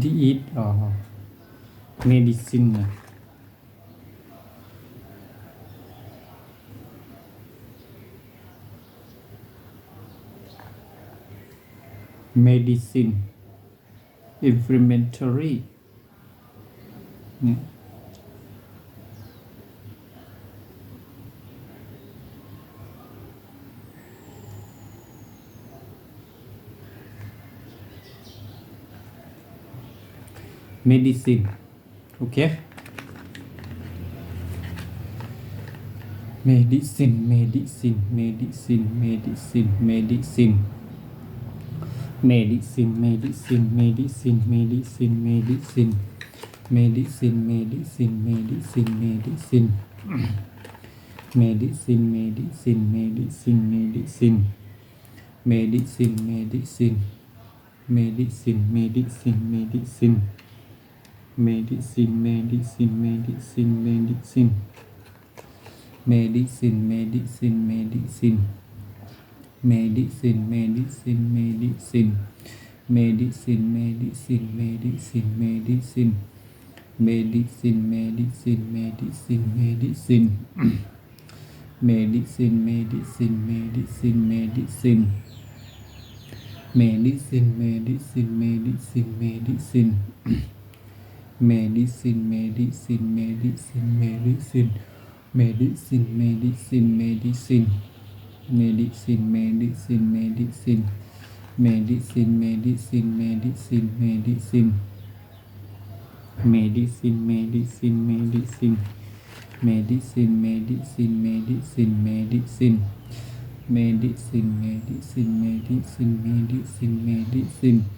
the eat or medicine. medicine inflammatory yeah. medicine. Okay. Medicine medicine medicine medicine medicine. Medicine medicine medicine medicine medicine. Medicine medicine medicine medicine. Medicine medicine medicine medicine. Medicine medicine. Medicine medicine medicine. Medicine medicine medicine medicine. Medicine medicine medicine. Medicine medicine medicine. Medicine medicine medicine medicine. Medicine medicine medicine medicine. Medicine medicine medicine medicine. Medicine medicine medicine medicine medicine medicine medicine medicine. Medicine medicine medicine. Medicine medicine medicine. Medicine medicine medicine medicine. Medicine medicine medicine. Medicine medicine medicine medicine. Medicine medicine medicine medicine medicine.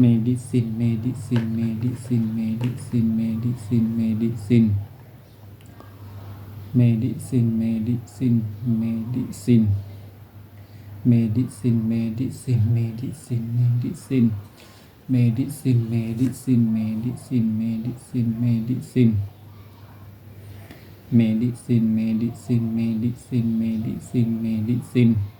medicine medicine medicine medicine medicine medicine. Medicine medicine medicine. Medicine medicine medicine medicine. Medicine medicine medicine medicine medicine. Medicine medicine medicine medicine medicine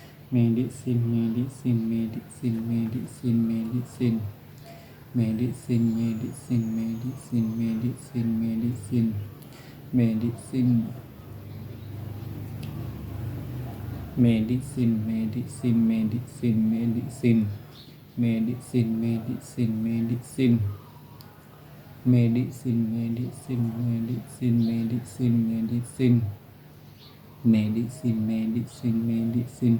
medicine medicine medicine medicine medicine. Medicine medicine medicine medicine medicine. Medicine. Medicine medicine medicine medicine. Medicine medicine medicine. Medicine medicine medicine medicine medicine. Medicine medicine medicine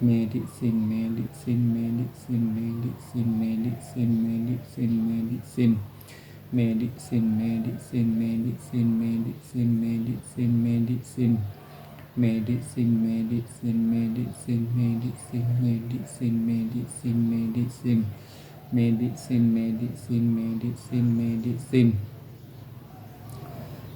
medicine medicine medicine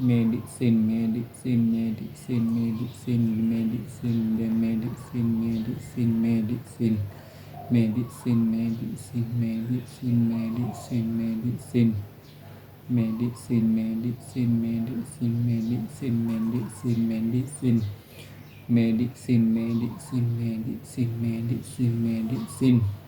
medicine medicine medicine medicine medicine the medicine medicine medicine medicine medicine medicine medicine medicine medicine medicine medicine medicine medicine medicine medicine medicine medicine medicine medicine